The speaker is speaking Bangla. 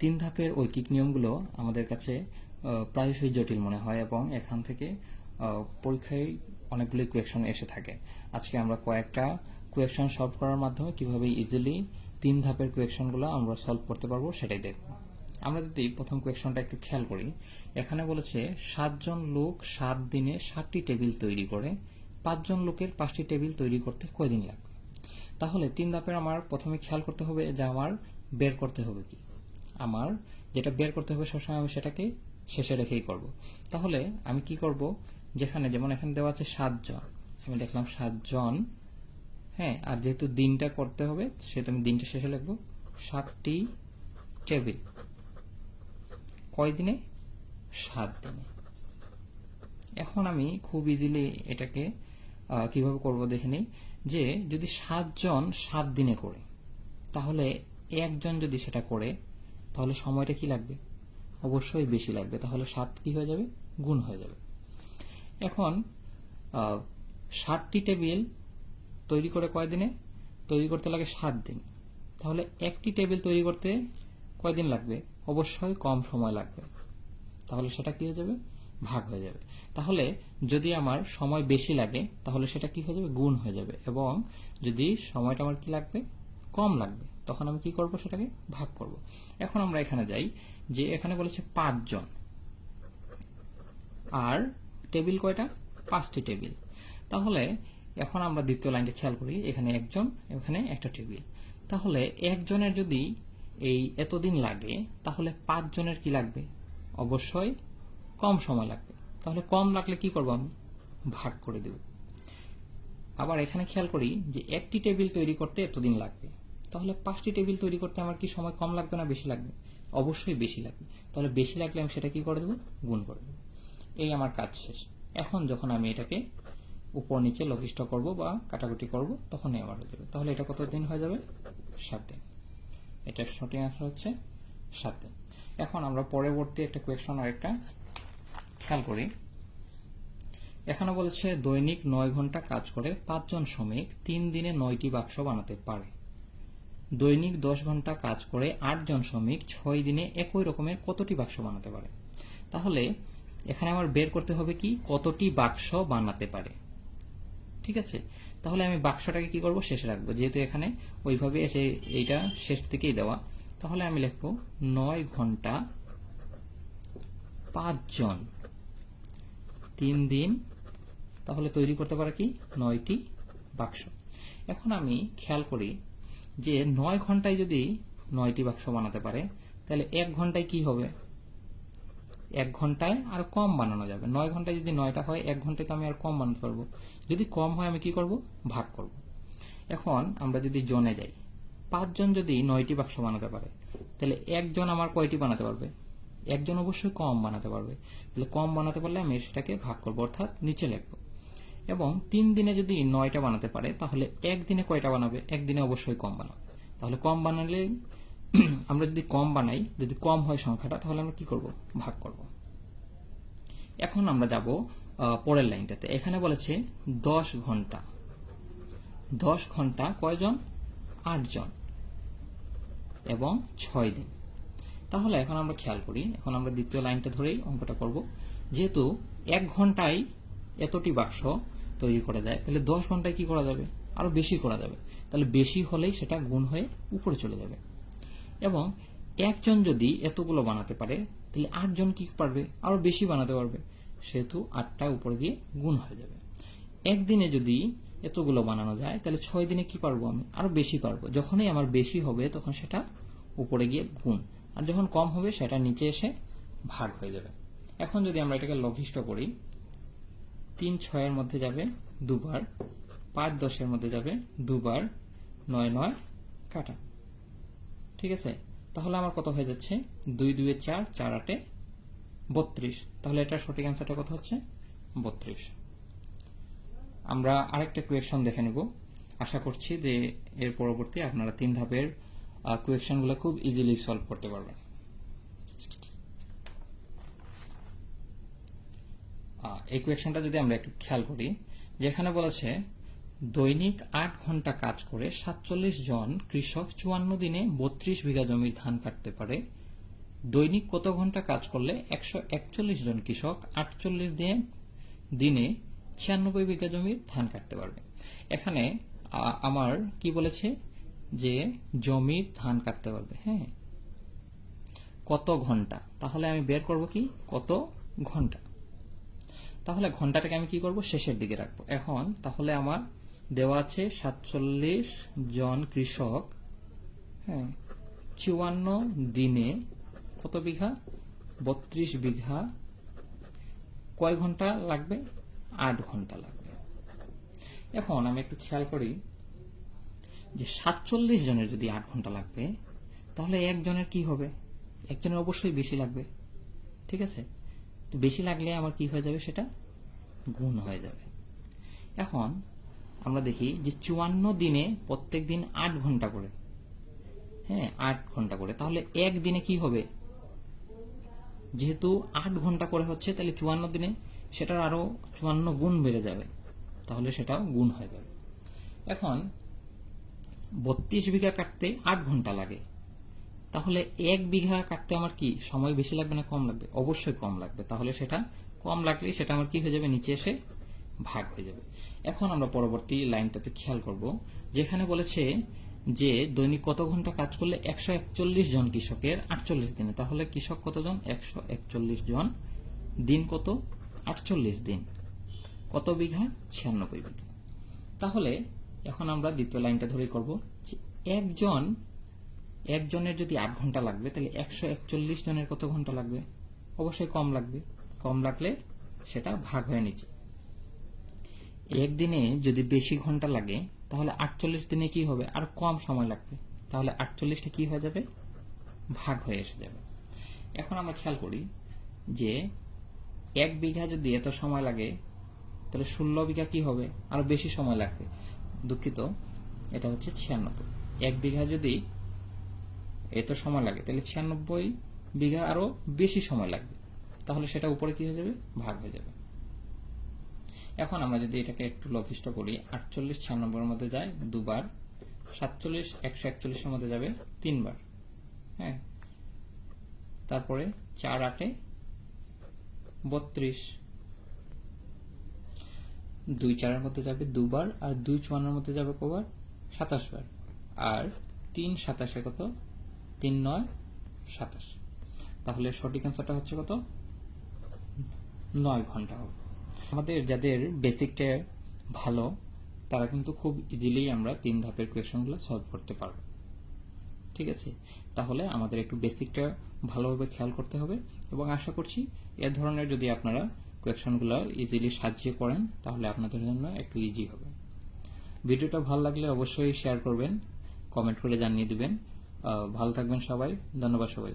তিন ধাপের ঐকিক নিয়মগুলো আমাদের কাছে প্রায়শই জটিল মনে হয় এবং এখান থেকে পরীক্ষায় অনেকগুলি কোয়েকশন এসে থাকে। আজকে আমরা কয়েকটা কোয়েকশন সলভ করার মাধ্যমে কীভাবে ইজিলি তিন ধাপের কোয়েকশনগুলো আমরা সলভ করতে পারব সেটাই দেখব। আমরা যদি প্রথম কোয়েকশনটা একটু খেয়াল করি, এখানে বলেছে, সাতজন লোক সাত দিনে সাতটি টেবিল তৈরি করে, পাঁচজন লোকের পাঁচটি টেবিল তৈরি করতে কয়দিন লাগবে? তাহলে তিন ধাপের আমার প্রথমে খেয়াল করতে হবে যে আমার বের করতে হবে কি? আমার, যেটা বের করতে হবে সবসময় আমি সেটাকে শেষে রেখেই করব। তাহলে আমি কি করব? যেখানে, যেমন এখানে দেওয়া আছে সাতজন। আমি লিখলাম সাতজন। হ্যাঁ আর যেহেতু দিনটা করতে হবে, সেহেতু আমি দিনটা শেষে লিখব। সাতটি টেবিল। কয় দিনে? সাত দিনে। এখন আমি খুব ইজিলি এটাকে কীভাবে করব দেখে নিই যে, যদি সাতজন সাত দিনে করে, তাহলে একজন যদি সেটা করে তাহলে সময়টা কি লাগবে? অবশ্যই বেশি লাগবে। তাহলে সাত কি হয়ে যাবে? গুণ হয়ে যাবে। এখন ষাটটি টেবিল তৈরি করে কয় দিনে? তৈরি করতে লাগে সাত দিন। তাহলে একটি টেবিল তৈরি করতে কয়দিন লাগবে? অবশ্যই কম সময় লাগবে। তাহলে সেটা কি হয়ে যাবে? ভাগ হয়ে যাবে। তাহলে যদি আমার সময় বেশি লাগে, তাহলে সেটা কি হয়ে যাবে? গুণ হয়ে যাবে। এবং যদি সময়টা আমার কি লাগবে? কম লাগবে। তখন আমি কি করব সেটাকে ভাগ করব। এখন আমরা এখানে যাই যে এখানে বলেছে পাঁচজন। আর টেবিল কয়টা? পাঁচটি টেবিল। তাহলে এখন আমরা দ্বিতীয় লাইনটা খেয়াল করি, এখানে একজন, এখানে একটা টেবিল। তাহলে একজনের যদি এই এতদিন লাগে, তাহলে পাঁচজনের কি লাগবে? অবশ্যই কম সময় লাগবে। তাহলে কম লাগলে কি করব আমি? ভাগ করে দেব। আবার এখানে খেয়াল করি যে একটি টেবিল তৈরি করতে এতদিন লাগবে। তাহলে পাঁচটি টেবিল তৈরি করতে আমার কি সময় কম লাগবে না বেশি লাগবে? অবশ্যই বেশি লাগবে। তাহলে বেশি লাগলে আমি সেটা কি করে দেবো? গুণ করে দেবো। এই আমার কাজ শেষ। এখন যখন আমি এটাকে উপর নিচে লঘিষ্ঠ করব বা কাটাকুটি করব, তখনই আমার হয়ে যাবে। তাহলে এটা কত দিন হয়ে যাবে? সাত দিন। এটার সঠিক আনসার হচ্ছে সাত দিন। এখন আমরা পরবর্তী একটা কোয়েকশন আরেকটা খেয়াল করি। এখানে বলেছে, দৈনিক নয় ঘণ্টা কাজ করে পাঁচজন শ্রমিক তিন দিনে নয়টি বাক্স বানাতে পারে। দৈনিক দশ ঘণ্টা কাজ করে আটজন শ্রমিক ছয় দিনে একই রকমের কতটি বাক্স বানাতে পারে? তাহলে এখানে আমার বের করতে হবে কি? কতটি বাক্স বানাতে পারে? ঠিক আছে? তাহলে আমি বাক্সটাকে কি করব? শেষে রাখব। যেহেতু এখানে ওইভাবে এসে এইটা শেষ থেকেই দেওয়া, তাহলে আমি লিখব নয় ঘণ্টা পাঁচজন। তিন দিন, তাহলে তৈরি করতে পারে কি? নয়টি বাক্স। এখন আমি খেয়াল করি যে নয় ঘন্টায় যদি নয়টি বাক্স বানাতে পারে, তাহলে এক ঘন্টায় কি হবে? এক ঘন্টায় আর কম বানানো যাবে। নয় ঘন্টায় যদি নয়টা হয়, এক ঘন্টায় তো আমি আর কম বানাতে পারব। যদি কম হয়, আমি কি করব? ভাগ করব। এখন আমরা যদি জনে যাই, পাঁচজন যদি নয়টি বাক্স বানাতে পারে, তাহলে একজন আমার কয়টি বানাতে পারবে? একজন অবশ্যই কম বানাতে পারবে। তাহলে কম বানাতে পারলে আমি সেটাকে ভাগ করব, অর্থাৎ নিচে লিখব। এবং তিন দিনে যদি নয়টা বানাতে পারে, তাহলে একদিনে কয়টা বানাবে? একদিনে অবশ্যই কম বানাবে তাহলে কম বানালে আমরা যদি কম বানাই, যদি কম হয় সংখ্যাটা, তাহলে আমরা কি করব? ভাগ করব। এখন আমরা যাব পরের লাইনটাতে। এখানে বলেছে দশ ঘণ্টা। দশ ঘণ্টা কয়জন? আটজন। এবং ছয় দিন। তাহলে এখন আমরা খেয়াল করি, এখন আমরা দ্বিতীয় লাইনটা ধরেই অঙ্কটা করব। যেহেতু এক ঘন্টায় এতটি বাক্স তৈরি করা যায় তাহলে দশ ঘন্টায় কি করা যাবে? আরও বেশি করা যাবে। তাহলে বেশি হলেই সেটা গুণ হয়ে উপরে চলে যাবে। এবং একজন যদি এতগুলো বানাতে পারে, তাহলে আটজন কি পারবে? আরও বেশি বানাতে পারবে। সেহেতু আটটা উপরে গিয়ে গুণ হয়ে যাবে। একদিনে যদি এতগুলো বানানো যায়, তাহলে ছয় দিনে কি পারব আমি? আরও বেশি পারব। যখনই আমার বেশি হবে, তখন সেটা উপরে গিয়ে গুণ। আর যখন কম হবে, সেটা নিচে এসে ভাগ হয়ে যাবে। এখন যদি আমরা এটাকে লঘিষ্ঠ করি তিন ছয়ের মধ্যে যাবে দুবার, পাঁচ দশের মধ্যে যাবে দুবার, নয় নয় কাটা। ঠিক আছে? তাহলে আমার কত হয়ে যাচ্ছে? দুই দুয়ে চার চার আটে বত্রিশ। তাহলে এটা সঠিক অ্যান্সারটা কত হচ্ছে? বত্রিশ। আমরা আরেকটা কোয়েকশন দেখে নেব। আশা করছি যে এর পরবর্তী আপনারা তিন ধাপের কোয়েকশনগুলো খুব ইজিলি সলভ করতে পারবেন। এই যদি আমরা একটু খেয়াল করি, যেখানে বলেছে, দৈনিক আট ঘণ্টা কাজ করে সাতচল্লিশ জন কৃষক চুয়ান্ন দিনে বত্রিশ বিঘা জমির ধান কাটতে পারে। দৈনিক কত ঘণ্টা কাজ করলে একশো একচল্লিশ জন কৃষক আটচল্লিশ দিন, দিনে ছিয়ানব্বই বিঘা জমির ধান কাটতে পারবে? এখানে আমার কি বলেছে? যে জমির ধান কাটতে পারবে হ্যাঁ? কত ঘণ্টা? তাহলে আমি বের করব কি? কত ঘণ্টা? তাহলে ঘন্টাটাকে আমি কি করব? শেষের দিকে রাখব। এখন তাহলে আমার দেওয়া আছে সাতচল্লিশ জন কৃষক হ্যাঁ চুয়ান্ন দিনে কত বিঘা? বত্রিশ বিঘা। কয় ঘণ্টা লাগবে? আট ঘণ্টা লাগবে। এখন আমি একটু খেয়াল করি যে সাতচল্লিশ জনের যদি আট ঘণ্টা লাগবে, তাহলে একজনের কি হবে? একজনের অবশ্যই বেশি লাগবে। ঠিক আছে? বেশি লাগলে আমার কি হয়ে যাবে সেটা? গুণ হয়ে যাবে। এখন আমরা দেখি যে চুয়ান্ন দিনে প্রত্যেক দিন আট ঘণ্টা করে। হ্যাঁ আট ঘণ্টা করে। তাহলে একদিনে কি হবে? যেহেতু আট ঘণ্টা করে হচ্ছে, তাহলে চুয়ান্ন দিনে সেটার আরও চুয়ান্ন গুণ বেড়ে যাবে। তাহলে সেটাও গুণ হয়ে যাবে। এখন বত্রিশ বিঘা কাটতে আট ঘণ্টা লাগে। তাহলে এক বিঘা কাটতে আমার কি সময় বেশি লাগবে না কম লাগবে? অবশ্যই কম লাগবে। তাহলে সেটা কম লাগলেই সেটা আমার কি হয়ে যাবে? নিচে এসে ভাগ হয়ে যাবে। এখন আমরা পরবর্তী লাইনটাতে খেয়াল করব, যেখানে বলেছে যে দৈনিক কত ঘণ্টা কাজ করলে একশো একচল্লিশ জন কৃষকের আটচল্লিশ দিনে? তাহলে কৃষক কতজন? একশো একচল্লিশ জন। দিন কত? আটচল্লিশ দিন। কত বিঘা? ছিয়ানব্বই বিঘা। তাহলে এখন আমরা দ্বিতীয় লাইনটা ধরেই করব একজন একজনের যদি আট ঘণ্টা লাগবে, তাহলে একশো একচল্লিশ জনের কত ঘণ্টা লাগবে? অবশ্যই কম লাগবে। কম লাগলে সেটা ভাগ হয়ে নিচ্ছে। একদিনে যদি বেশি ঘণ্টা লাগে, তাহলে আটচল্লিশ দিনে কি হবে? আর কম সময় লাগবে। তাহলে আটচল্লিশটা কি হয়ে যাবে? ভাগ হয়ে এসে যাবে। এখন আমরা খেয়াল করি যে এক বিঘা যদি এত সময় লাগে, তাহলে ষোলো বিঘা কি হবে? আরও বেশি সময় লাগবে। দুঃখিত, এটা হচ্ছে ছিয়ানব্বই। এক বিঘা যদি এত সময় লাগে। তাহলে ছিয়ানব্বই বিঘা আরও বেশি সময় লাগবে। তাহলে সেটা উপরে কি হয়ে যাবে? ভাগ হয়ে যাবে। এখন আমরা যদি এটাকে একটু লঘিষ্ঠ করি, আটচল্লিশ ছিয়ানব্বইয়ের মধ্যে যায় দুবার, সাতচল্লিশ একশো একচল্লিশের মধ্যে যাবে তিনবার। হ্যাঁ? তারপরে চার আটে বত্রিশ। দুই চারের মধ্যে যাবে দুবার, আর দুই চুয়ান্নের মধ্যে যাবে কবার সাতাশ বার। আর তিন সাতাশে কত? তিন নয় সাতাশ। তাহলে সঠিক অ্যান্সারটা হচ্ছে কত? নয় ঘণ্টা হবে। আমাদের যাদের বেসিকটা ভালো, তারা কিন্তু খুব ইজিলি আমরা তিন ধাপের কোয়েশনগুলো সলভ করতে পারব। ঠিক আছে? তাহলে আমাদের একটু বেসিকটা ভালোভাবে খেয়াল করতে হবে এবং আশা করছি এ ধরনের যদি আপনারা কোয়েশনগুলো ইজিলি সাহায্য করেন, তাহলে আপনাদের জন্য একটু ইজি হবে। ভিডিওটা ভালো লাগলে অবশ্যই শেয়ার করবেন কমেন্ট করে জানিয়ে দিবেন। ভালো থাকবেন সবাই। ধন্যবাদ সবাই